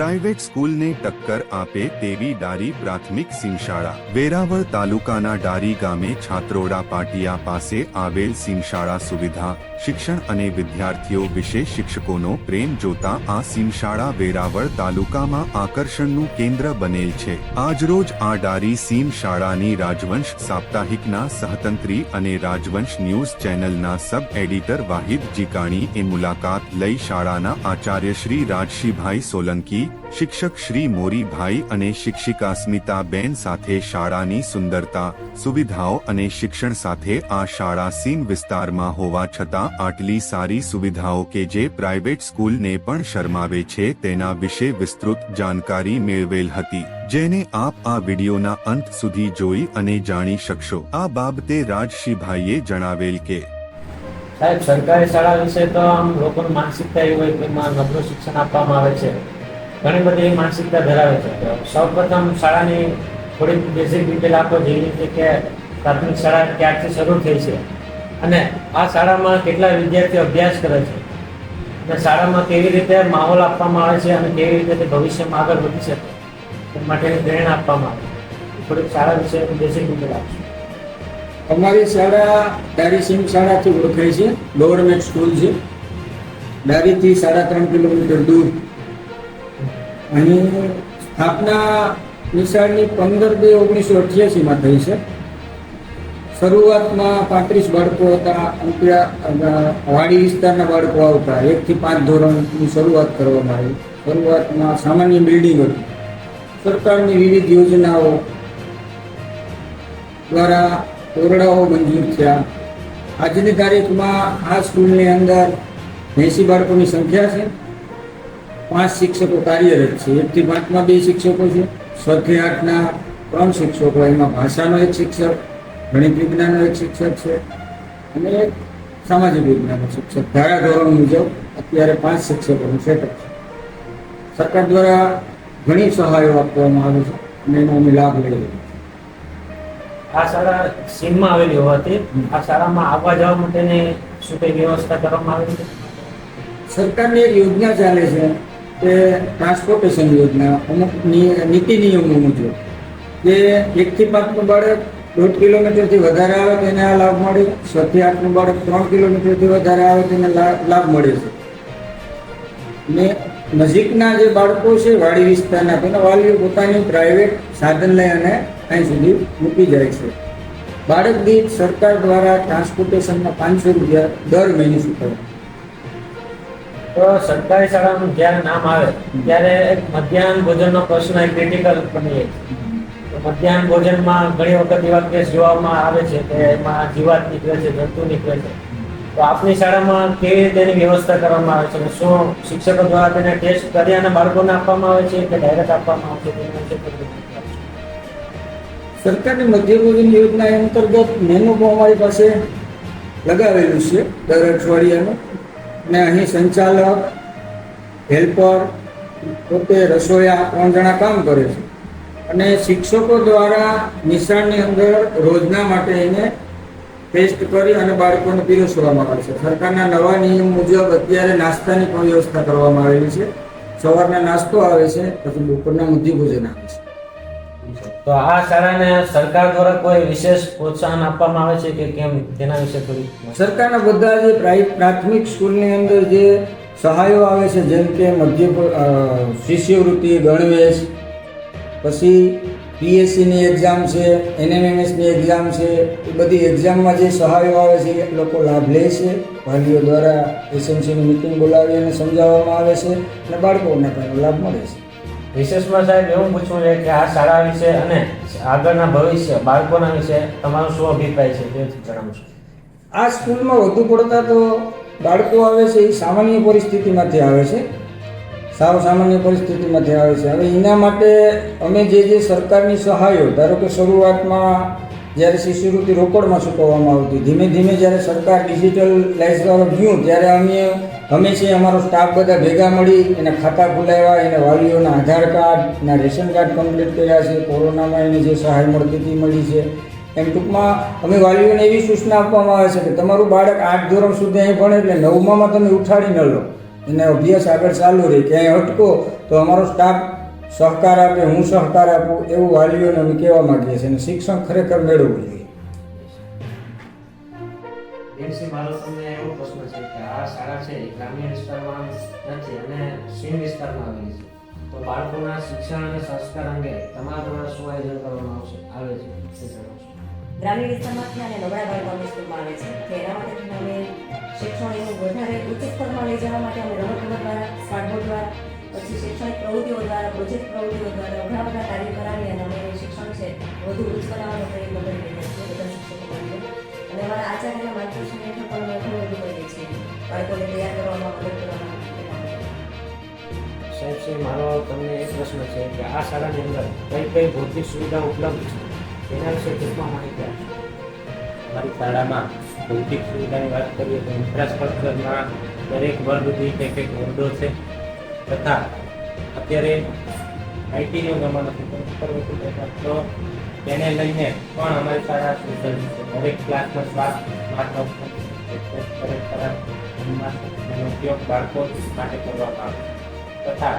Private સ્કૂલને ટક્કર આપે તેવી ડારી પ્રાથમિક સિંગશાળા વેરાવળ તાલુકાના ડારી ગામે છાત્રોડા પાટિયા પાસે આવેલ સિંગશાળા સુવિધા, શિક્ષણ અને વિદ્યાર્થીઓ વિશે શિક્ષકોનો પ્રેમ જોતા આ સિંગશાળા વેરાવળ તાલુકામાં આકર્ષણનું કેન્દ્ર બનેલ છે. આજરોજ આ ડારી સીમ શાળાની રાજવંશ સાપ્તાહિકના સહતંત્રી અને રાજવંશ ન્યૂઝ ચેનલના સબ એડિટર વાહિદ એ મુલાકાત લઈ શાળાના આચાર્ય શ્રી રાજશીભાઈ સોલંકી શિક્ષક શ્રી મોરીભાઈ અને શિક્ષિકા સ્મિતાબેન સાથે શાળાની સુંદરતા, સુવિધાઓ અને શિક્ષણ સાથે આ શાળા સીમ વિસ્તારમાં હોવા છતાં આટલી સારી સુવિધાઓ કે જે પ્રાઇવેટ સ્કૂલને પણ શરમાવે છે તેના વિશે વિસ્તૃત જાણકારી મેળવેલ હતી. જેને આપ આ વિડીયોના અંત સુધી જોઈ અને જાણી શકશો. આ બાબતે રાજશીભાઈએ જણાવેલ કે સાહેબ, સરકારી શાળા વિશે તો આમ લોકોની માનસિકતા એવી હોય કે નબળું શિક્ષણ આપવામાં આવે છે. ઘણી બધી એ માનસિકતા ધરાવે છે. સૌપ્રથમ શાળાની થોડીક બેઝિક ડિટેલ આપો જેવી રીતે કે પ્રાથમિક શાળા ક્યારથી શરૂ થઈ છે અને આ શાળામાં કેટલા વિદ્યાર્થીઓ અભ્યાસ કરે છે અને શાળામાં કેવી રીતે માહોલ આપવામાં આવે છે અને કેવી રીતે ભવિષ્યમાં આગળ વધી શકે તે માટેની પ્રેરણા આપવામાં આવે થોડીક શાળા વિશે બેઝિક ડિટેલ આપશો અમારી શાળા ડારી સિંહ શાળાથી ઓળખાય છે. ગવર્મેન્ટ સ્કૂલ છે. ડારીથી સાડા ત્રણ કિલોમીટર દૂર. અહીં સ્થાપના નિશાળની પંદર બે ઓગણીસો અઠ્યાસીમાં થઈ છે. શરૂઆતમાં પાંત્રીસ બાળકો હતા વાડી વિસ્તારના બાળકો આવતા. એકથી પાંચ ધોરણની શરૂઆત કરવામાં આવી. શરૂઆતમાં સામાન્ય બિલ્ડિંગ હતી. સરકારની વિવિધ યોજનાઓ દ્વારા ઓરડાઓ મંજૂર થયા. આજની તારીખમાં આ સ્કૂલની અંદર એંસી બાળકોની સંખ્યા છે. પાંચ શિક્ષકો કાર્યરત છે. એકથી પાંચમાં બે શિક્ષકો છે. છ આઠના ત્રણ શિક્ષકો. એમાં ભાષાનો એક શિક્ષક ગણિત વિજ્ઞાનનો એક શિક્ષક છે અને એક સામાજિક વિજ્ઞાનનો શિક્ષક. ધારા ધોરણ મુજબ અત્યારે પાંચ શિક્ષકોનું સેટઅપ છે. સરકાર દ્વારા ઘણી સહાયો આપવામાં આવે છે અને એનો અમે લાભ લઈએ છીએ. આ શાળા સીમમાં આવેલી હોવાથી આ શાળામાં આવવા જવા માટેની શું કઈ વ્યવસ્થા કરવામાં આવેલી છે? સરકારની એક યોજના ચાલે છે. કે ટ્રાન્સપોર્ટેશન યોજના, અમુક નીતિ નિયમો મુજબ. જે એકથી પાંચનું બાળક દોઢ કિલોમીટરથી વધારે આવે તેને આ લાભ મળે, છથી આઠનું બાળક ત્રણ કિલોમીટરથી વધારે આવે તેને લા- લાભ મળે છે. ને નજીકના જે બાળકો છે, વાડી વિસ્તારના, તેના વાલીઓ પોતાની પ્રાઇવેટ સાધન લઈ અને અહીં સુધી મૂકી જાય છે. બાળક દીઠ સરકાર દ્વારા ટ્રાન્સપોર્ટેશનના પાંચસો રૂપિયા દર મહિને ચૂકવવા તો સરકારી શાળાનું જ્યારે નામ આવે, ત્યારે એક મધ્યાહન ભોજનનો પ્રશ્ન ક્રિટિકલ બની મધ્યાહન ભોજનમાં ઘણી વખત એવા કેસ જોવામાં આવે છે કે એમાં જીવાત નીકળે છે, જંતુ નીકળે છે. તો આપની શાળામાં કેવી રીતે એની વ્યવસ્થા કરવામાં આવે છે અને શું શિક્ષકો દ્વારા તેને ટેસ્ટ કરી અને બાળકોને આપવામાં આવે છે કે ડાયરેક્ટ આપવામાં આવે છે સરકારની મધ્યભોજન યોજના અંતર્ગત મેનુ અમારી પાસે લગાવેલું છે દર અઠવાડિયાનું. ને અહીં સંચાલક, હેલ્પર, પોતે રસોયા ત્રણ જણા કામ કરે છે. અને શિક્ષકો દ્વારા નિશાળની અંદર રોજના માટે એને ટેસ્ટ કરી અને બાળકોને પીરસવામાં આવે છે. સરકારના નવા નિયમ મુજબ અત્યારે નાસ્તાની પણ વ્યવસ્થા કરવામાં આવેલી છે. સવારના નાસ્તો આવે છે, પછી બપોરના મધ્યભોજન આવે છે. તો આ શાળાને સરકાર દ્વારા કોઈ વિશેષ પ્રોત્સાહન આપવામાં આવે છે કે કેમ તેના વિશે થોડી સરકારના બધા જે પ્રાથમિક સ્કૂલની અંદર જે સહાયો આવે છે, જેમ કે મધ્ય શિષ્યવૃત્તિ, ગણવેશ, પછી પીએસસીની એક્ઝામ છે, એનએમએમએસની એક્ઝામ છે, એ બધી એક્ઝામમાં જે સહાયો આવે છે, એ લોકો લાભ લે છે. વાલીઓ દ્વારા એસએમસીની મિટિંગ બોલાવી અને સમજાવવામાં આવે છે અને બાળકોને પણ લાભ મળે છે. વિશેષમાં સાહેબ એવું પૂછવું છે કે આ શાળા વિશે અને આગળના ભવિષ્ય, બાળકોના વિશે તમારો શું અભિપ્રાય છે? તે જણાવશો આ સ્કૂલમાં વધુ પડતા તો બાળકો આવે છે એ સામાન્ય પરિસ્થિતિમાંથી આવે છે. સાવ સામાન્ય પરિસ્થિતિમાંથી આવે છે. હવે એના માટે અમે જે જે સરકારની સહાયો, ધારો કે શરૂઆતમાં જ્યારે શિષ્યવૃત્તિ રોકડમાં ચૂકવવામાં આવતી ધીમે ધીમે જ્યારે સરકાર ડિજિટલ લાઇફ તરફ ગયું ત્યારે અમે અમે છે અમારો સ્ટાફ બધા ભેગા મળી એના ખાતા ખોલાવ્યા, એના વાલીઓના આધાર કાર્ડ, એના રેશન કાર્ડ કમ્પ્લીટ કર્યા છે. કોરોનામાં એને જે સહાય મળતી હતી મળી છે. એમ ટૂંકમાં અમે વાલીઓને એવી સૂચના આપવામાં આવે છે કે તમારું બાળક આઠ ધોરણ સુધી અહીં ભણે એટલે નવમામાં તમે ઉઠાડી ન લો. એને અભ્યાસ આગળ ચાલુ રહે. ક્યાંય અટકો તો અમારો સ્ટાફ સહકાર આપે હું સહકાર આપું એવું વાલીઓને અમે કહેવા માંગીએ છીએ અને શિક્ષણ ખરેખર મેળવવું જોઈએ. મારો તમને એવો પ્રશ્ન છે કે આ શાળા છે એ ગ્રામ્ય વિસ્તારમાં નથી અને સીમ વિસ્તારમાં આવેલી છે. તો બાળકોના શિક્ષણ અને સંસ્કાર અંગે તમારા દ્વારા શું આયોજન કરવામાં આવશે? આવે છે. ગ્રામ્ય વિસ્તારમાંથી અને નબળા બાળકોની સ્કૂલમાં આવે છે. કે એના માટે અમે શિક્ષણ એનું વધારે ઉચ્ચ સ્તરમાં લઈ જવા માટે અમે રમત ગમત દ્વારા દ્વારા પછી શૈક્ષણિક પ્રવૃત્તિઓ દ્વારા પ્રોજેક્ટ પ્રવૃત્તિઓ દ્વારા ઘણા બધા કાર્ય કરાવી અને અમે શિક્ષણ છે વધુ ઉચ્ચ બનાવવાનો પ્રયત્ન કરી રહ્યા છીએ બધા શિક્ષકો અને અમારા આચાર્યના માર્ગદર્શન હેઠળ પણ અમે ઘણું બધું કરીએ છીએ. બાળકોને તૈયાર કરવામાં મદદ કરવામાં એના સાહેબ મારો તમને એક પ્રશ્ન છે કે આ શાળાની અંદર કઈ કઈ ભૌતિક સુવિધા ઉપલબ્ધ છે? તેના વિશે ટૂંકમાં માહિતી આપશો અમારી શાળામાં ભૌતિક સુવિધાની વાત કરીએ તો ઇન્ફ્રાસ્ટ્રક્ચરમાં દરેક વર્ગ દીઠ એક એક વર્ગો છે. તથા અત્યારે આઈટીનો જમાનો તો તેને લઈને પણ અમારી શાળા સુસજ્જ છે. દરેક ક્લાસમાં સ્વાસ્થ્ય સ્માર્ટ ઉપયોગ બાળકો માટે કરવામાં આવે. તથા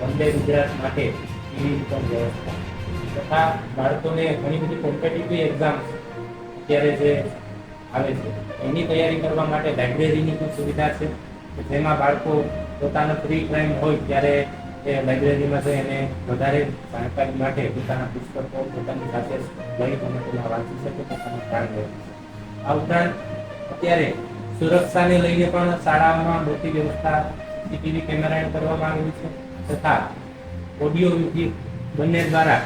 વંદે ગુજરાત માટે ટીવી પણ વ્યવસ્થા તથા બાળકોને ઘણી બધી કોમ્પિટિટિવ એક્ઝામ અત્યારે જે આવે છે. એની તૈયારી કરવા માટે લાઇબ્રેરીની પણ સુવિધા છે. જેમાં બાળકો પોતાનો ફ્રી ટાઈમ હોય ત્યારે એ લાઇબ્રેરીમાં જઈ અને વધારે જાણકારી માટે પોતાના પુસ્તકો પોતાની સાથે લઈ અને તેમાં વાંચી શકે પોતાનું જ્ઞાન મેળવી આ ઉપરાંત અત્યારે સુરક્ષાને લઈને પણ શાળાઓમાં મોટી વ્યવસ્થા સીટીવી કેમેરા કરવામાં આવેલી છે તથા ઓડિયો વીડિયો બંને દ્વારા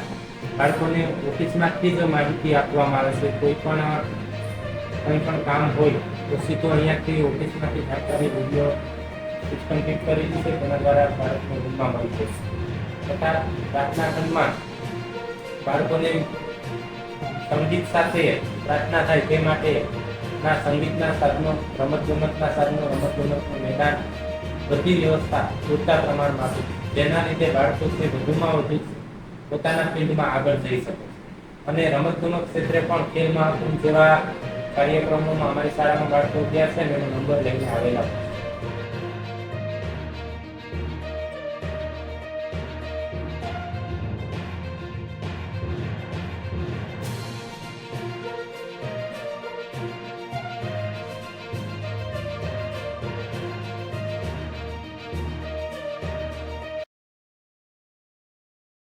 બાળકોને ઓફિસમાંથી જ માહિતી આપવામાં આવે છે. કોઈ પણ કંઈ પણ કામ હોય તો સીધો અહીંયાથી ઓફિસમાંથી જાણકારી, વીડિયો ફિટ કરેલી છે, તેના દ્વારા બાળકને રૂમમાં મળી જશે તથા પ્રાર્થના ખંડમાં બાળકોને સંગીત સાથે પ્રાર્થના થાય તે માટે ના સંગીતના સાધનો રમત ગમતના સાધનો રમત ગમતનું મેદાન બધી વ્યવસ્થા પૂરતા પ્રમાણમાં આપી જેના લીધે બાળકો છે, વધુમાં વધુ પોતાના ફિલ્ડમાં આગળ જઈ શકે અને રમત ગમત ક્ષેત્રે પણ ખેલ મહાકુંભ જેવા કાર્યક્રમોમાં અમારી શાળામાં બાળકો ગયા છે અને નંબર લઈને આવેલા છે.